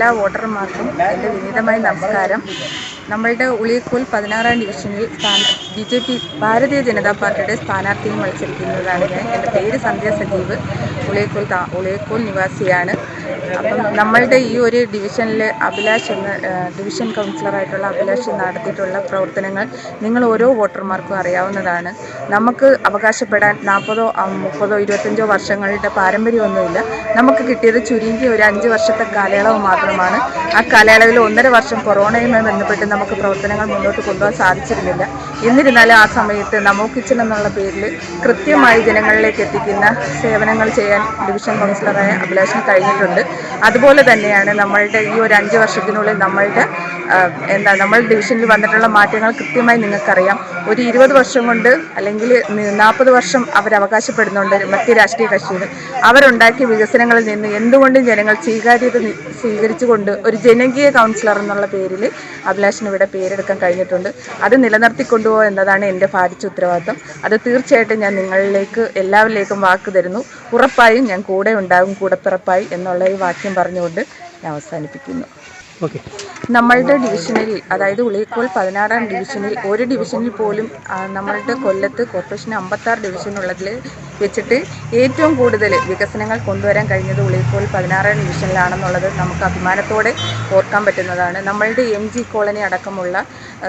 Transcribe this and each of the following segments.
എല്ലാ വോട്ടർമാർക്കും എന്റെ വിനീതമായ നമസ്കാരം. നമ്മളുടെ ഉളിയക്കോൽ പതിനാറാം ഡിവിഷനിൽ B J P Bharatiya Janata പാർട്ടിയുടെ സ്ഥാനാർത്ഥിയും മത്സരിക്കുന്നതാണ് ഞാൻ. എന്റെ പേര് സന്ധ്യ സജീവ്. ഉളിയക്കോൽ ഉളിയക്കോൽ നിവാസിയാണ്. അപ്പം നമ്മളുടെ ഈ ഒരു ഡിവിഷനിൽ അഭിലാഷ് എന്ന ഡിവിഷൻ കൗൺസിലറായിട്ടുള്ള അഭിലാഷ് നടത്തിയിട്ടുള്ള പ്രവർത്തനങ്ങൾ നിങ്ങൾ ഓരോ വോട്ടർമാർക്കും അറിയാവുന്നതാണ്. നമുക്ക് അവകാശപ്പെടാൻ നാൽപ്പതോ മുപ്പതോ ഇരുപത്തഞ്ചോ വർഷങ്ങളുടെ പാരമ്പര്യമൊന്നുമില്ല. നമുക്ക് കിട്ടിയത് ചുരുങ്ങിയ ഒരു അഞ്ച് വർഷത്തെ കാലയളവ് മാത്രമാണ്. ആ കാലയളവിൽ ഒന്നര വർഷം കൊറോണയുമായി ബന്ധപ്പെട്ട് നമുക്ക് പ്രവർത്തനങ്ങൾ മുന്നോട്ട് കൊണ്ടുപോകാൻ സാധിച്ചിരുന്നില്ല. എന്നിരുന്നാലും ആ സമയത്ത് നമോ കിച്ചൺ എന്നുള്ള പേരിൽ കൃത്യമായി ജനങ്ങളിലേക്ക് എത്തിക്കുന്ന സേവനങ്ങൾ ചെയ്യാൻ ഡിവിഷൻ കൗൺസിലറായ അഭിലാഷിന് കഴിഞ്ഞിട്ടുണ്ട്. അതുപോലെ തന്നെയാണ് നമ്മളുടെ ഈ ഒരു അഞ്ച് വർഷത്തിനുള്ളിൽ നമ്മളുടെ എന്താ നമ്മൾ ഡിവിഷനിൽ വന്നിട്ടുള്ള മാറ്റങ്ങൾ കൃത്യമായി നിങ്ങൾക്കറിയാം. ഒരു ഇരുപത് വർഷം കൊണ്ട് അല്ലെങ്കിൽ നാൽപ്പത് വർഷം അവർ അവകാശപ്പെടുന്നുണ്ട് മറ്റ് രാഷ്ട്രീയ കക്ഷികൾ. അവരുണ്ടാക്കിയ വികസനങ്ങളിൽ നിന്ന് എന്തുകൊണ്ടും ജനങ്ങൾ സ്വീകാര്യത സ്വീകരിച്ചുകൊണ്ട് ഒരു ജനകീയ കൗൺസിലർ എന്നുള്ള പേരിൽ അഭിലാഷിന് ഇവിടെ പേരെടുക്കാൻ കഴിഞ്ഞിട്ടുണ്ട്. അത് നിലനിർത്തിക്കൊണ്ടുപോകുക എന്നതാണ് എന്റെ ഭാരിച്ച ഉത്തരവാദിത്തം. അത് തീർച്ചയായിട്ടും ഞാൻ നിങ്ങളിലേക്ക് എല്ലാവരിലേക്കും വാക്ക് തരുന്നു. ഉറപ്പായും ഞാൻ കൂടെ ഉണ്ടാകും കൂടെ പിറപ്പായി എന്നുള്ള ഈ വാക്യം പറഞ്ഞുകൊണ്ട് ഞാൻ അവസാനിപ്പിക്കുന്നു. ഓക്കെ. നമ്മളുടെ ഡിവിഷനിൽ അതായത് ഉളിയക്കോൾ പതിനാറാം ഡിവിഷനിൽ ഒരു ഡിവിഷനിൽ പോലും നമ്മളുടെ കൊല്ലത്ത് കോർപ്പറേഷൻ അമ്പത്താറ് ഡിവിഷനുള്ളതിൽ വെച്ചിട്ട് ഏറ്റവും കൂടുതൽ വികസനങ്ങൾ കൊണ്ടുവരാൻ കഴിഞ്ഞത് ഉളിയക്കോൾ പതിനാറാം ഡിവിഷനിലാണെന്നുള്ളത് നമുക്ക് അഭിമാനത്തോടെ ഓർക്കാൻ പറ്റുന്നതാണ്. നമ്മളുടെ എം ജി കോളനി അടക്കമുള്ള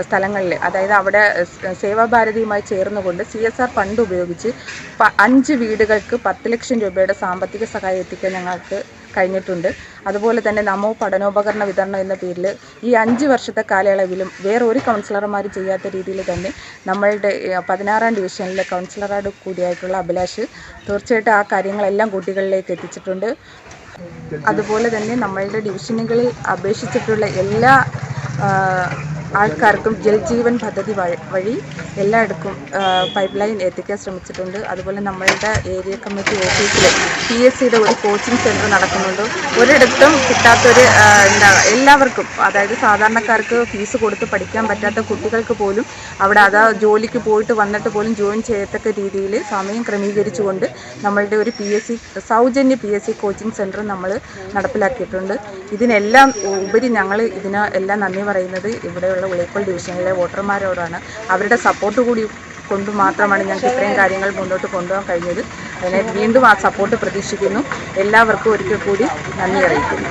സ്ഥലങ്ങളിൽ അതായത് അവിടെ സേവാഭാരതിയുമായി ചേർന്നുകൊണ്ട് സി എസ് ആർ ഫണ്ട് ഉപയോഗിച്ച് അഞ്ച് വീടുകൾക്ക് പത്ത് ലക്ഷം രൂപയുടെ സാമ്പത്തിക സഹായം എത്തിക്കാൻ ഞങ്ങൾക്ക് കഴിഞ്ഞിട്ടുണ്ട്. അതുപോലെ തന്നെ നമോ പഠനോപകരണ വിതരണം എന്ന പേരിൽ ഈ അഞ്ച് വർഷത്തെ കാലയളവിലും വേറെ ഒരു കൗൺസിലർമാർ ചെയ്യാത്ത രീതിയിൽ തന്നെ നമ്മളുടെ പതിനാറാം ഡിവിഷനിലെ കൗൺസിലറോട് കൂടിയായിട്ടുള്ള അഭിലാഷ് തീർച്ചയായിട്ടും ആ കാര്യങ്ങളെല്ലാം കുട്ടികളിലേക്ക് എത്തിച്ചിട്ടുണ്ട്. അതുപോലെ തന്നെ നമ്മളുടെ ഡിവിഷനുകളിൽ അപേക്ഷിച്ചിട്ടുള്ള എല്ലാ ആൾക്കാർക്കും ജൽജീവൻ പദ്ധതി വഴി എല്ലായിടക്കും പൈപ്പ് ലൈൻ എത്തിക്കാൻ ശ്രമിച്ചിട്ടുണ്ട്. അതുപോലെ നമ്മളുടെ ഏരിയ കമ്മിറ്റി ഓഫീസിൽ പി എസ് സിയുടെ ഒരു കോച്ചിങ് സെന്റർ നടക്കുന്നുണ്ട്. ഒരിടത്തും കിട്ടാത്തൊരു എന്താ എല്ലാവർക്കും അതായത് സാധാരണക്കാർക്ക് ഫീസ് കൊടുത്ത് പഠിക്കാൻ പറ്റാത്ത കുട്ടികൾക്ക് പോലും അവിടെ അതാ ജോലിക്ക് പോയിട്ട് വന്നിട്ട് പോലും ജോയിൻ ചെയ്യത്തക്ക രീതിയിൽ സമയം ക്രമീകരിച്ചുകൊണ്ട് നമ്മളുടെ ഒരു പി എസ് സി സൗജന്യ P S C coaching centre നമ്മൾ നടപ്പിലാക്കിയിട്ടുണ്ട്. ഇതിനെല്ലാം ഉപരി ഞങ്ങൾ ഇതിന് എല്ലാം നന്ദി പറയുന്നത് ഇവിടെയുള്ള ഞങ്ങളുടെ ഉളിക്കൽ ഡിവിഷനിലെ വോട്ടർമാരോടാണ് അവരുടെ സപ്പോർട്ട് കൂടി കൊണ്ട് മാത്രമാണ് ഞങ്ങൾക്ക് ഇത്രയും കാര്യങ്ങൾ മുന്നോട്ട് കൊണ്ടുപോകാൻ കഴിഞ്ഞത്. അതിനെ വീണ്ടും ആ സപ്പോർട്ട് പ്രതീക്ഷിക്കുന്നു. എല്ലാവർക്കും ഒരിക്കൽ കൂടി നന്ദി അറിയിക്കുന്നു.